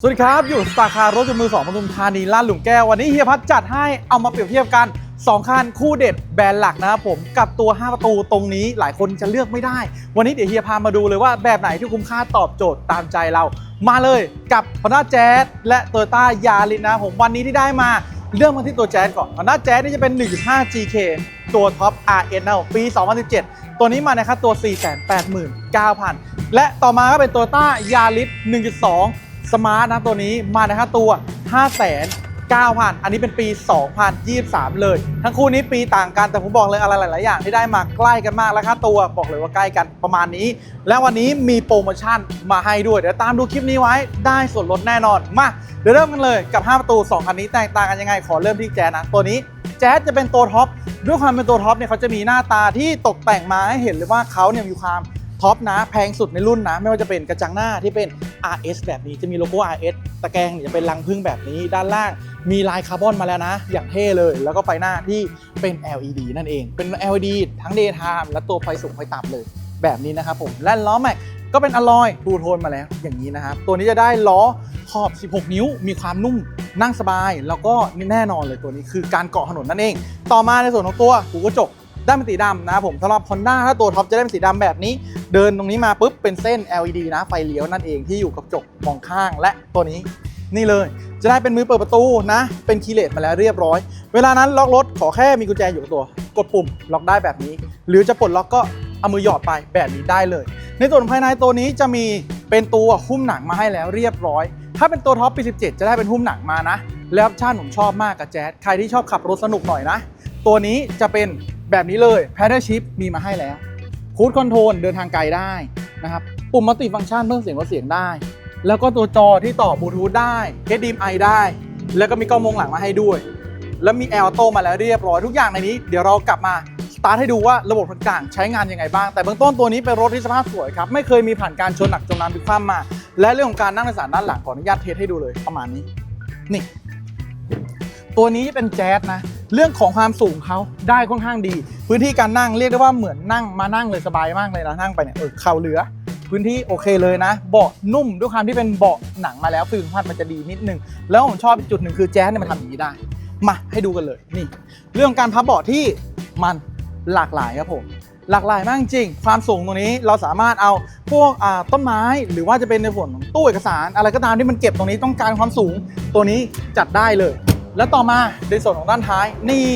สวัสดีครับ อยู่สตาร์คารรถยนต์มือ2ปทุมธานีลาดหลุมแก้ว วันนี้เฮียพัฒจัดให้เอามาเปรียบเทียบกัน 2 คันคู่เด็ดแบรนด์หลักนะครับผมกับตัว 5 ประตูตรงนี้หลายคนจะเลือกไม่ได้ วันนี้เดี๋ยวเฮียพามาดูเลยว่าแบบไหนที่คุ้มค่าตอบโจทย์ตามใจเรา มาเลยกับ Honda Jazz และ Toyota Yaris นะผมวันนี้ที่ได้มาเรื่องมาที่ตัว Jazz ก่อน Honda Jazz นี่จะเป็น 1.5 GK ตัวท็อป RS นะครับปี 2017 ตัวนี้มาในค่าตัว 489,000 และต่อมาก็เป็น Toyota Yaris 1.2 สมาร์ทนะตัวนี้มาในค่าตัว5 9 0 0 0 อันนี้เป็นปี 2023 เลย ทั้งคู่นี้ปีต่างกัน แต่ผมบอกเลยอะไรหลาย ๆ อย่างที่ได้มาใกล้กันมากและค่าตัวบอกเลยว่าใกล้กันประมาณนี้ และวันนี้มีโปรโมชั่นมาให้ด้วย เดี๋ยวตามดูคลิปนี้ไว้ได้ส่วนลดแน่นอน มา เดี๋ยวเริ่มกันเลยกับ 5 ประตู 2 คันนี้แตกต่างกันยังไง ขอเริ่มที่แจ๊สนะ ตัวนี้แจ๊สจะเป็นตัวท็อป ด้วยความเป็นตัวท็อปเนี่ยเขาจะมีหน้าตาที่ตกแต่งมาให้เห็นเลยว่าเขาเนี่ยมีความท็อปนะแพงสุดในรุ่นนะ ไม่ว่าจะเป็นกระจังหน้าที่เป็น RS แบบนี้จะมีโลโก้ RS ตะแกรงจะเป็นรังพึ่งแบบนี้ด้านล่างมีลายคาร์บอนมาแล้วนะ อย่างเท่เลย แล้วก็ไฟหน้าที่เป็น LED นั่นเอง เป็น LED ทั้ง daytime และตัวไฟสูงไฟต่ำเลย แบบนี้นะครับผมและล้อแม็กก็เป็นอลลอยทูโทนมาแล้วอย่างนี้นะครับ ตัวนี้จะได้ล้อขอบ 16 นิ้ว มีความนุ่มนั่งสบาย แล้วก็แน่นอนเลยตัวนี้คือการเกาะถนนนั่นเอง ต่อมาในส่วนของตัวหูกระจก ได้เป็นสีดำนะผมสำหรับ Honda ถ้าตัวท็อปจะได้เป็นสีดำแบบนี้ เดินตรงนี้มาปุ๊บเป็นเส้น LED นะไฟเลี้ยวนั่นเองที่อยู่กับจกมองข้างและตัวนี้นี่เลย จะได้เป็นมือเปิดประตูนะ เป็นคีย์เลสมาแล้วเรียบร้อย เวลานั้นล็อกรถขอแค่มีกุญแจอยู่กับตัว กดปุ่มล็อกได้แบบนี้ หรือจะปลดล็อกก็เอามือหยอดไปแบบนี้ได้เลย ในส่วนภายในตัวนี้จะมีเป็นตัวหุ้มหนังมาให้แล้วเรียบร้อย ถ้าเป็นตัวท็อปปี 17 จะได้เป็นหุ้มหนังมานะ แล้วออปชั่นผมชอบมากกับแจ๊สใครที่ชอบขับรถสนุกหน่อยนะ ตัวนี้จะเป็น แบบนี้เลย Paddle Shift มีมาให้แล้วคูดคอนโทรลเดินทางไกลได้นะครับ ปุ่มมัลติฟังก์ชันเพิ่มเสียงลดเสียงได้ แล้วก็ตัวจอที่ต่อบลูทูธได้ HDMI ได้ แล้วก็มีกล้องมองหลังมาให้ด้วย แล้วมีแอร์ออโตมาแล้วเรียบร้อยทุกอย่างในนี้ เดี๋ยวเรากลับมาสตาร์ทให้ดูว่าระบบต่างๆใช้งานยังไงบ้าง แต่เบื้องต้นตัวนี้เป็นรถที่สภาพสวยครับ ไม่เคยมีผ่านการชนหนักจมน้ำพลิกคว่ำมา และเรื่องของการนั่งโดยสารด้านหลังขออนุญาตเทสให้ดูเลยประมาณนี้ นี่ ตัวนี้เป็นแจ๊สนะ เรื่องของความสูงเขาได้ค่อนข้างดี พื้นที่การนั่งเรียกได้ว่าเหมือนนั่งมานั่งเลยสบายมากเลยนะนั่งไปเนี่ยเออเข่าเหลือ พื้นที่โอเคเลยนะ เบาะนุ่มด้วยความที่เป็นเบาะหนังมาแล้วฟิลสัมผัสมันจะดีนิดนึง แล้วผมชอบจุดหนึ่งคือแจ๊สเนี่ยมันทำอย่างนี้ได้มาให้ดูกันเลยนี่ เรื่องการพับเบาะที่มันหลากหลายครับผมหลากหลายมากจริง ความสูงตรงนี้เราสามารถเอาพวกต้นไม้หรือว่าจะเป็นในส่วนของตู้เอกสาร อะไรก็ตามที่มันเก็บตรงนี้ต้องการความสูงตัวนี้จัดได้เลย แล้วต่อมาในส่วนของด้านท้ายนี่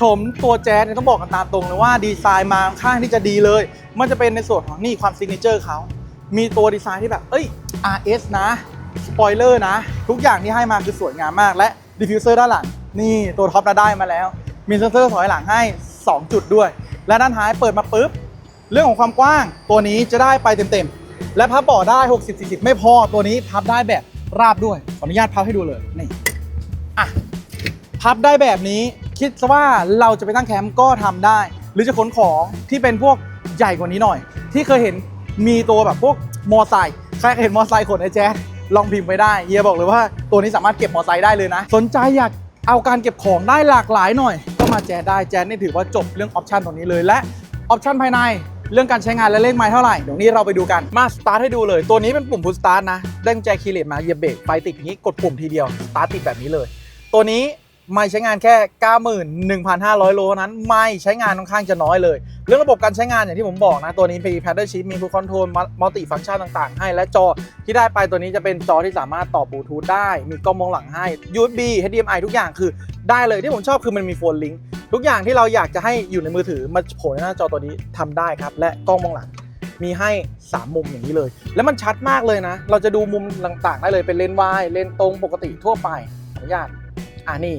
ชมตัวแจ๊สเนี่ยต้องบอกกันตามตรงเลยว่าดีไซน์มาค่อนข้างที่จะดีเลย มันจะเป็นในส่วนของนี่ความซิกเนเจอร์เขา มีตัวดีไซน์ที่แบบ เอ้ย RS นะ สปอยเลอร์นะ ทุกอย่างที่ให้มาคือสวยงามมาก และดิฟิวเซอร์ด้านหลัง นี่ตัวท็อปนะได้มาแล้ว มีเซนเซอร์ถอยหลังให้ 2 จุดด้วย และด้านท้ายเปิดมาปุ๊บ เรื่องของความกว้างตัวนี้จะได้ไปเต็มๆ และพับเบาะได้ 60-40 ไม่พอตัวนี้พับได้แบบราบด้วยขออนุญาตพับให้ดูเลยนี่ อะพับได้แบบนี้คิดซะว่าเราจะไปตั้งแคมป์ก็ทำได้ หรือจะขนของที่เป็นพวกใหญ่กว่านี้หน่อย ที่เคยเห็นมีตัวแบบพวกมอไซค์ใครเคยเห็นมอไซค์ขนไอ้แจ๊สลองพิมพ์ไปได้เฮียบอกเลยว่าตัวนี้สามารถเก็บมอไซค์ได้เลยนะ สนใจอยากเอาการเก็บของได้หลากหลายหน่อย ก็มาแจ๊ได้แจ๊สนี่ถือว่าจบเรื่องออปชันตรงนี้เลยและออปชันภายในเรื่องการใช้งานและเลขไม้เท่าไหร่เดี๋ยวนี้เราไปดูกันมาสตาร์ทให้ดูเลย ตัวนี้เป็นปุ่มพุชสตาร์ทนะได้กุญแจคีย์เลสมาเหยียบเบรกไฟติดงนี้กดปุ่มทีเดียวสตาร์ทติดแบบนี้เลย ตัวนี้ไม่ใช้งานแค่ 91,500 โลเท่านั้น ไม่ใช้งานค่อนข้างจะน้อยเลย เรื่องระบบการใช้งานอย่างที่ผมบอกนะ ตัวนี้มี Paddle Shift มี Cruise Control มัลติฟังก์ชันต่างๆ ให้ และจอที่ได้ไปตัวนี้จะเป็นจอที่สามารถต่อบลูทูธได้ มีกล้องมองหลังให้ USB HDMI ทุกอย่างคือได้เลยที่ผมชอบคือมันมีโฟนลิงก์ทุกอย่างที่เราอยากจะให้อยู่ในมือถือมาโผล่ในหน้าจอตัวนี้ทำได้ครับ และกล้องมองหลังมีให้ 3 มุมอย่างนี้เลย แล้วมันชัดมากเลยนะ เราจะดูมุมต่างๆ ได้เลยเป็นเลนส์วายเลนส์ตรงปกติทั่วไปขออนุญาต อ่านี่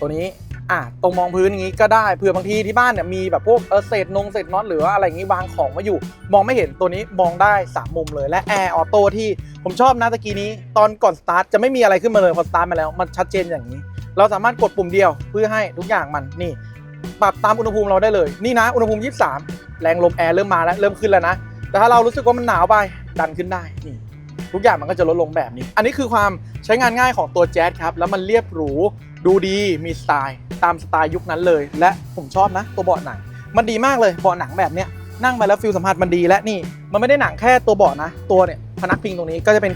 ตัวนี้อะตรงมองพื้นอย่างนี้ก็ได้เผื่อบางทีที่บ้านเนี่ยมีแบบพวกเออเศษนงเศษน็อตหรือว่าอะไรอย่างนี้วางของมาอยู่ มองไม่เห็นตัวนี้มองได้ 3 มุมเลยและแอร์ออโต้ที่ผมชอบนะตะกี้นี้ ตอนก่อนสตาร์ทจะไม่มีอะไรขึ้นมาเลยพอสตาร์ทมาแล้วมันชัดเจนอย่างนี้ เราสามารถกดปุ่มเดียวเพื่อให้ทุกอย่างมันนี่ปรับตามอุณหภูมิเราได้เลยนี่นะอุณหภูมิ 23 แรงลมแอร์เริ่มมาแล้วเริ่มขึ้นแล้วนะแต่ถ้าเรารู้สึกว่ามันหนาวไปดันขึ้นได้นี่ ทุกอย่างมันก็จะลดลงแบบนี้ อันนี้คือความใช้งานง่ายของตัวแจ๊สครับ แล้วมันเรียบหรู ดูดี มีสไตล์ ตามสไตล์ยุคนั้นเลย และผมชอบนะ ตัวเบาะหนัง มันดีมากเลย เบาะหนังแบบเนี้ย นั่งไปแล้วฟิลสัมผัสมันดีและนี่ มันไม่ได้หนังแค่ตัวเบาะนะ ตัวเนี่ยพนักพิงตรงนี้ก็จะเป็น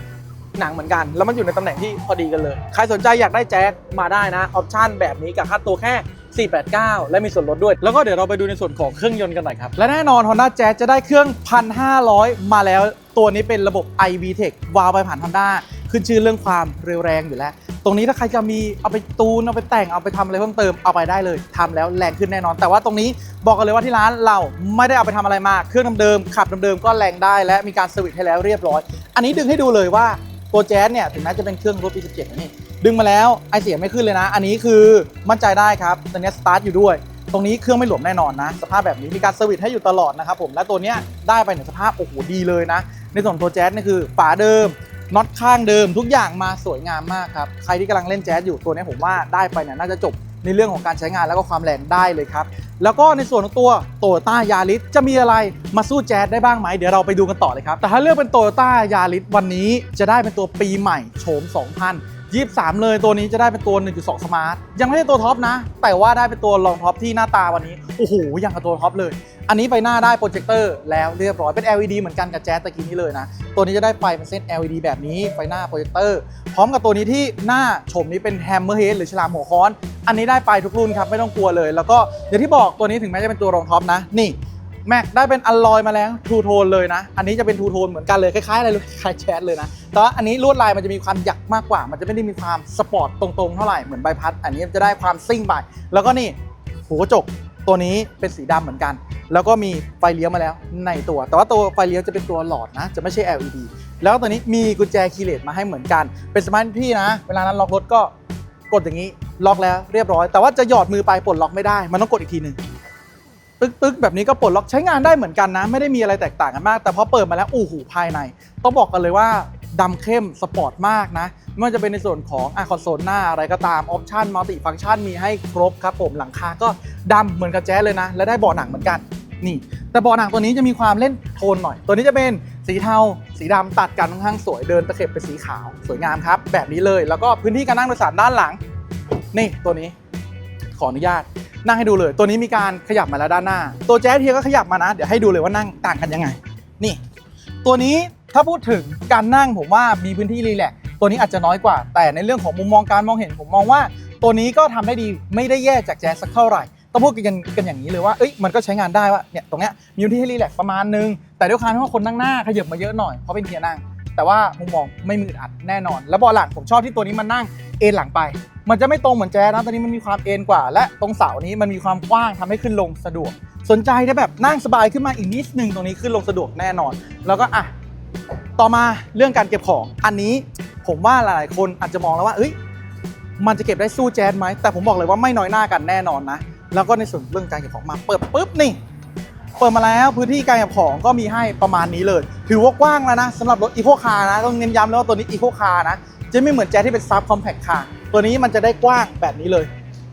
หนังเหมือนกัน แล้วมันอยู่ในตำแหน่งที่พอดีกันเลย ใครสนใจอยากได้แจ็คมาได้นะ ออปชั่นแบบนี้กับค่าตัวแค่489 และมีส่วนลดด้วย แล้วก็เดี๋ยวเราไปดูในส่วนของเครื่องยนต์กันหน่อยครับ และแน่นอน Honda Jazz จะได้เครื่อง 1,500 มาแล้ว ตัวนี้เป็นระบบ iVTEC วาล์วไปผ่าน Honda ขึ้นชื่อเรื่องความเร็วแรงอยู่แล้ว ตรงนี้ถ้าใครจะมีเอาไปตูน เอาไปแต่งเอาไปทำอะไรเพิ่มเติมเอาไปได้เลยทำแล้วแรงขึ้นแน่นอน แต่ว่าตรงนี้บอกกันเลยว่าที่ร้านเราไม่ได้เอาไปทำอะไรมากเครื่องเดิมขับเดิมๆก็แรงได้และมีการสวิตให้แล้วเรียบร้อย อันนี้ดึงให้ดูเลยว่าตัวแจ๊สเนี่ยถึงแม้จะเป็นเครื่องรถปี17นะนี่ดึงมาแล้วไอเสียไม่ขึ้นเลยนะ อันนี้คือมั่นใจได้ครับตอนนี้สตาร์ทอยู่ด้วยตรงนี้เครื่องไม่หลวมแน่นอนนะ สภาพแบบนี้มีการเซอร์วิสให้อยู่ตลอดนะครับผมและตัวเนี้ยได้ไปในสภาพโอ้โหดีเลยนะ ในส่วนตัวแจ๊สนี่คือฝาเดิมน็อตข้างเดิมทุกอย่างมาสวยงามมากครับ ใครที่กำลังเล่นแจ๊สอยู่ตัวนี้ผมว่าได้ไปเนี่ยน่าจะจบในเรื่องของการใช้งานแล้วก็ความแรงได้เลยครับ แล้วก็ในส่วนของตัวโตโยต้ายาริสจะมีอะไรมาสู้แจ๊สได้บ้างไหมเดี๋ยวเราไปดูกันต่อเลยครับ แต่ถ้าเลือกเป็นโตโยต้ายาริสวันนี้จะได้เป็นตัวปีใหม่โฉม 2000 23 เลยตัวนี้จะได้เป็นตัว 1.2 สมาร์ทยังไม่ใช่ตัวท็อปนะ แต่ว่าได้เป็นตัวรองท็อปที่หน้าตาวันนี้โอ้โหอย่างกับตัวท็อปเลย อันนี้ไฟหน้าได้โปรเจคเตอร์แล้วเรียบร้อยเป็น LED เหมือนกันกับแจ๊สตะกี้นี้เลยนะ ตัวนี้จะได้ไฟเป็นเส้น LED แบบนี้ไฟหน้าโปรเจคเตอร์พร้อมกับตัวนี้ที่หน้าชมนี้เป็นแฮมเมอร์เฮดหรือฉลามหัวค้อน อันนี้ได้ไปทุกรุ่นครับไม่ต้องกลัวเลย แล้วก็อย่างที่บอกตัวนี้ถึงแม้จะเป็นตัวรองท็อปนะนี่ แม็กได้เป็นอลลอยมาแล้วทูโทนเลยนะ อันนี้จะเป็นทูโทนเหมือนกันเลย คล้ายๆอะไรเลยคล้ายแชทเลยนะ แต่ว่าอันนี้ลวดลายมันจะมีความหยักมากกว่า มันจะไม่ได้มีความสปอร์ตตรงๆ เท่าไหร่ เหมือนใบพัด อันนี้จะได้ความซิ่งไป แล้วก็นี่หูกระจกตัวนี้เป็นสีดำเหมือนกัน แล้วก็มีไฟเลี้ยวมาแล้วในตัว แต่ว่าตัวไฟเลี้ยวจะเป็นตัวหลอดนะ จะไม่ใช่ LED แล้วตัวนี้มีกุญแจคีย์เลสมาให้เหมือนกัน เป็นสมาร์ทพี่นะ เวลานั้นล็อกรถก็กดอย่างนี้ ล็อกแล้วเรียบร้อย แต่ว่าจะหยอดมือไปปลดล็อกไม่ได้ มันต้องกดอีกทีหนึ่ง ตึกตึกๆ แบบนี้ก็ปลดล็อกใช้งานได้เหมือนกันนะ ไม่ได้มีอะไรแตกต่างกันมาก แต่พอเปิดมาแล้วอู้หูภายใน ต้องบอกกันเลยว่าดำเข้มสปอร์ตมากนะไม่ว่าจะเป็นในส่วนของอะคอนโซลหน้าอะไรก็ตามออปชันมัลติฟังก์ชันมีให้ครบครับผมหลังคาก็ดำเหมือนกับแจ๊สเลยนะ และได้เบาะหนังเหมือนกันนี่ แต่เบาะหนังตัวนี้จะมีความเล่นโทนหน่อย ตัวนี้จะเป็นสีเทา สีดำตัดกันค่อนข้างสวยเดินตะเข็บเป็นสีขาว สวยงามครับ แบบนี้เลยแล้วก็พื้นที่การนั่งโดยสารด้านหลัง นี่ตัวนี้ ขออนุญาต นั่งให้ดูเลย ตัวนี้มีการขยับมาแล้วด้านหน้า ตัวแจ๊สเทียก็ขยับมานะ เดี๋ยวให้ดูเลยว่านั่งต่างกันยังไง นี่ ตัวนี้ถ้าพูดถึงการนั่งผมว่ามีพื้นที่รีแลกตัวนี้อาจจะน้อยกว่า แต่ในเรื่องของมุมมองการมองเห็นผมมองว่า ตัวนี้ก็ทำได้ดีไม่ได้แย่จากแจ๊สสักเท่าไหร่ต้องพูดกันกันอย่างนี้เลยว่าเอ้ยมันก็ใช้งานได้ว่าเนี่ยตรงเนี้ยมีพื้นที่ให้รีแลกประมาณนึงแต่ด้วยความที่ว่าคนนั่งหน้าขยับมาเยอะหน่อยเพราะเป็นเทียนั่ง แต่ว่ามุมมองไม่มืดอัดแน่นอน แล้วเบาะหลังผมชอบที่ตัวนี้มันนั่งเอ็นหลังไป มันจะไม่ตรงเหมือนแจ๊สนะตัวนี้มันมีความเอ็นกว่า และตรงเสานี้มันมีความกว้างทำให้ขึ้นลงสะดวก สนใจได้แบบนั่งสบายขึ้นมาอีกนิดนึงตรงนี้ขึ้นลงสะดวกแน่นอน แล้วก็อะต่อมาเรื่องการเก็บของอันนี้ผมว่าหลายๆ คนอาจจะมองแล้วว่าเอ้ยมันจะเก็บได้สู้แจ๊สไหมแต่ผมบอกเลยว่าไม่น้อยหน้ากันแน่นอนนะแล้วก็ในส่วนเรื่องการเก็บของมาเปิดปุ๊บนี่ เปิดมาแล้วพื้นที่การเก็บของก็มีให้ประมาณนี้เลย ถือว่ากว้างแล้วนะสำหรับรถอีโคคาร์นะ ต้องเน้นย้ำเลยว่าตัวนี้อีโคคาร์นะ จะไม่เหมือนแจ๊ที่เป็นซับคอมแพคคาร์ตัวนี้มันจะได้กว้างแบบนี้เลย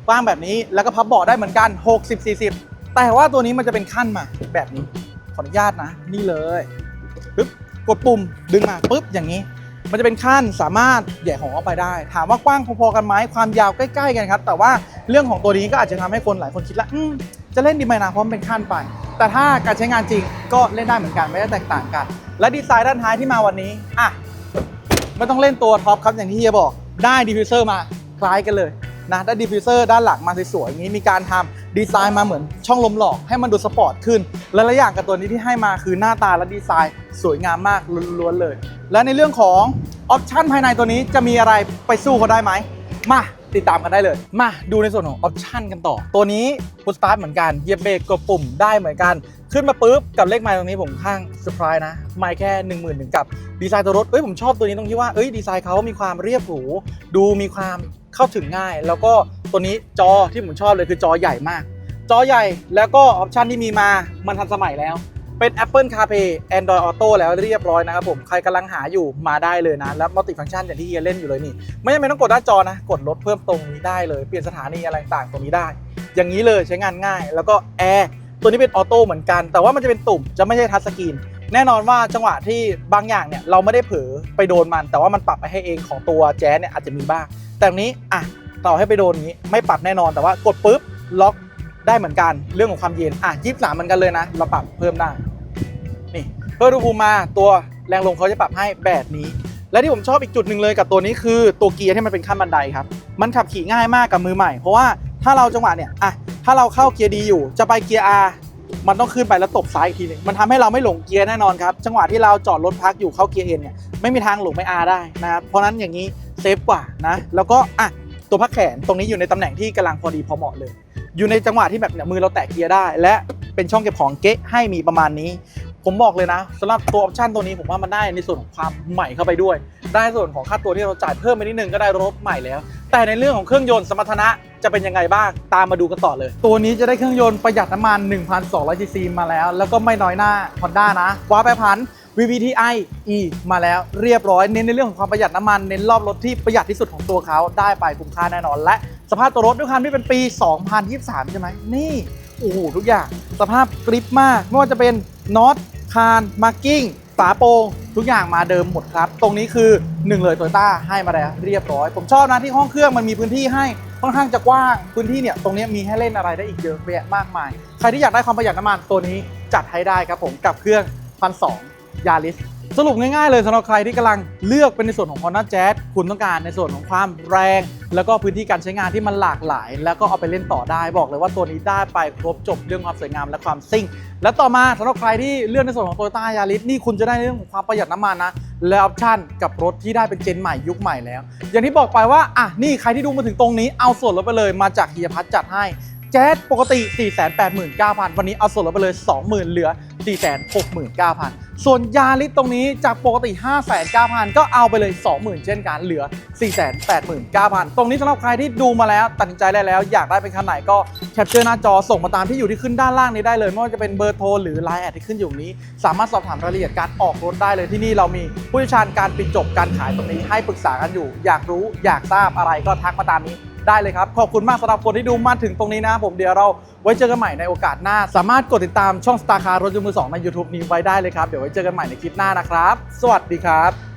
กว้างแบบนี้แล้วก็พับเบาะได้เหมือนกัน 60 40 แต่ว่าตัวนี้มันจะเป็นขั้นมาแบบนี้ขออนุญาตนะ นี่เลยปึ๊บกดปุ่มดึงมาปึ๊บอย่างนี้ มันจะเป็นขั้นสามารถแหย่ของออกไปได้ ถามว่ากว้างพอๆกันไหมความยาวใกล้ ๆ กันครับ แต่ว่าเรื่องของตัวนี้ก็อาจจะทำให้คนหลายคนคิดละจะเล่นดีไหมนะเพราะมันเป็นขั้นไป แต่ถ้าการใช้งานจริงก็เล่นได้เหมือนกันไม่ได้แตกต่างกัน และดีไซน์ด้านท้ายที่มาวันนี้อะไม่ต้องเล่นตัวท็อปครับอย่างที่เฮียบอกได้ดิฟฟิวเซอร์มาคล้ายกันเลยนะได้ดิฟฟิวเซอร์ด้านหลังมาสวยๆอย่างนี้มีการทำดีไซน์มาเหมือนช่องลมหลอกให้มันดูสปอร์ตขึ้น และละอย่างกับตัวนี้ที่ให้มาคือหน้าตาและดีไซน์สวยงามมากล้วนๆเลย และในเรื่องของออปชันภายในตัวนี้จะมีอะไรไปสู้เขาได้ไหมมา ติดตามกันได้เลย มาดูในส่วนของออปชันกันต่อ ตัวนี้พุชสตาร์ทเหมือนกันเหยียบเบรกกดปุ่มได้เหมือนกัน ขึ้นมาปุ๊บกับเลขไมล์ตรงนี้ผมข้างเซอร์ไพรส์นะไมล์แค่1 0,000ถึงกับดีไซน์ตัวรถเอ้ยผมชอบตัวนี้ตรงที่ว่าเอ้ยดีไซน์เขามีความเรียบหรูดูมีความเข้าถึงง่าย แล้วก็ตัวนี้จอที่ผมชอบเลยคือจอใหญ่มาก จอใหญ่แล้วก็ออปชันที่มีมามันทันสมัยแล้ว เป็น Apple CarPlay Android Auto แล้วเรียบร้อยนะครับผม ใครกำลังหาอยู่มาได้เลยนะ แล้วมัลติฟัง c t ชันอย่างที่เฮียเล่นอยู่เลยนี่ ไม่จำเป็นต้องกดหน้าจอนะ กดลดเพิ่มตรงนี้ได้เลย เปลี่ยนสถานีอะไรต่างตรงนี้ได้ อย่างนี้เลยใช้งานง่าย แล้วก็แอร์ตัวนี้เป็นออโต้เหมือนกัน แต่ว่ามันจะเป็นตุ่มจะไม่ใช่ทัชสกรีนแน่นอนว่าจังหวะที่บางอย่างเนี่ยเราไม่ได้เผลอไปโดนมัน แต่ว่ามันปรับไปให้เองของตัวแจ๊สเนี่ยอาจจะมีบ้าง แต่นี้อะต่อให้ไปโดนงนี้ไม่ปรับแน่นอนแต่ว่ากดปุ๊บล็อกได้เหมือนกันเรื่องของความเย็นอะยี่สามเหมือนกันเลยนะ เราปรับเพิ่มได้ พิ่มอุณหภูมิมาตัวแรงลมเขาจะปรับให้แบบนี้ และที่ผมชอบอีกจุดหนึ่งเลยกับตัวนี้คือตัวเกียร์ที่มันเป็นขั้นบันไดครับ มันขับขี่ง่ายมากกับมือใหม่ เพราะว่าถ้าเราจังหวะเนี่ยอะถ้าเราเข้าเกียร์ดีอยู่ จะไปเกียร์ R มันต้องขึ้นไปแล้วตบซ้ายอีกทีหนึงมันทำให้เราไม่หลงเกียร์แน่นอนครับ จังหวะที่เราจอดรถพักอยู่เข้าเกียร์เอ็นเนี่ยไม่มีทางหลงไม่ R ได้นะครับเพราะนั้นอย่างนี้เซฟกว่านะแล้วก็อะตัวพักแขนตรงนี้อยู่ในตำแหน่งที่กำลังพอดีพอเหมาะเลย อยู่ในจังหวะที่แบบเนี่ยมือเราแตะเกียร์ได้ และเป็นช่องเก็บของเก๊ะให้มีประมาณนี้ ผมบอกเลยนะสำหรับตัวออปชันตัวนี้ผมว่ามันได้ในส่วนของความใหม่เข้าไปด้วย ได้ส่วนของค่าตัวที่เราจ่ายเพิ่มไปนิดนึงก็ได้รถใหม่แล้ว แต่ในเรื่องของเครื่องยนต์สมรรถนะจะเป็นยังไงบ้างตามมาดูกันต่อเลย ตัวนี้จะได้เครื่องยนต์ประหยัดน้ำมัน 1,200ซีซีมาแล้ว แล้วก็ไม่น้อยหน้า Honda นะว้าแปรผัน VVTi E มาแล้วเรียบร้อยเน้นในเรื่องของความประหยัดน้ำมันเน้นรอบรถที่ประหยัดที่สุดของตัวเขาได้ไปคุ้มค่าแน่นอน และสภาพตัวรถด้วยความที่เป็นปี 2023 ใช่ไหมนี่โอ้โหทุกอย่าง สภาพกริปมากไม่ว่าจะเป็น น็อตคานมาร์กิ้งฝาโปง่งทุกอย่างมาเดิมหมดครับ ตรงนี้คือหนึ่งเลยโตโยต้าให้มาแล้วเรียบร้อย ผมชอบนะที่ห้องเครื่องมันมีพื้นที่ให้ค่อนข้างจะกว้างพื้นที่เนี่ยตรงนี้มีให้เล่นอะไรได้อีกเยอะแยะมากมาย ใครที่อยากได้ความประหยัดน้ำมันตัวนี้จัดให้ได้ครับผมกับเครื่องพันสองยาริส สรุปง่ายๆเลยสำหรับใครที่กำลังเลือกเป็นในส่วนของ Honda Jazz คุณต้องการในส่วนของความแรง แล้วก็พื้นที่การใช้งานที่มันหลากหลาย แล้วก็เอาไปเล่นต่อได้บอกเลยว่าตัวนี้ได้ไปครบจบเรื่องความสวยงามและความซิ่ง และต่อมาสำหรับใครที่เลือกในส่วนของ Toyota Yaris นี่คุณจะได้เรื่องของความประหยัดน้ำมันนะและออปชั่นกับรถที่ได้เป็นเจนใหม่ยุคใหม่แล้ว อย่างที่บอกไปว่าอะนี่ใครที่ดูมาถึงตรงนี้เอาส่วนลดไปเลยมาจากเฮียพัทจัดให้ แจ๊สปกติ 489,000 วันนี้เอาส่วนลดไปเลย 20,000 เหลือ 469,000 ส่วนยาริสตรงนี้จากปกติ59,000 ก็เอาไปเลย 20,000 เช่นกันเหลือ 489,000 ตรงนี้สำหรับใครที่ดูมาแล้วตัดสินใจได้แล้ว อยากได้เป็นคันไหนก็แคปเจอร์หน้าจอส่งมาตามที่อยู่ที่ขึ้นด้านล่างนี้ได้เลย ไม่ว่าจะเป็นเบอร์โทรหรือ Line แอดที่ขึ้นอยู่นี้ สามารถสอบถามรายละเอียดการออกรถได้เลยที่นี่เรามีผู้เชี่ยวชาญการปิดจบการขายตรงนี้ให้ปรึกษากันอยู่ อยากรู้อยากทราบอะไรก็ทักมาตามนี้ ได้เลยครับ ขอบคุณมากสำหรับคนที่ดูมาถึงตรงนี้นะผมเดี๋ยวเราไว้เจอกันใหม่ในโอกาสหน้า สามารถกดติดตามช่อง Star Car รถยนต์มือสองใน YouTube นี้ไว้ได้เลยครับ เดี๋ยวไว้เจอกันใหม่ในคลิปหน้านะครับ สวัสดีครับ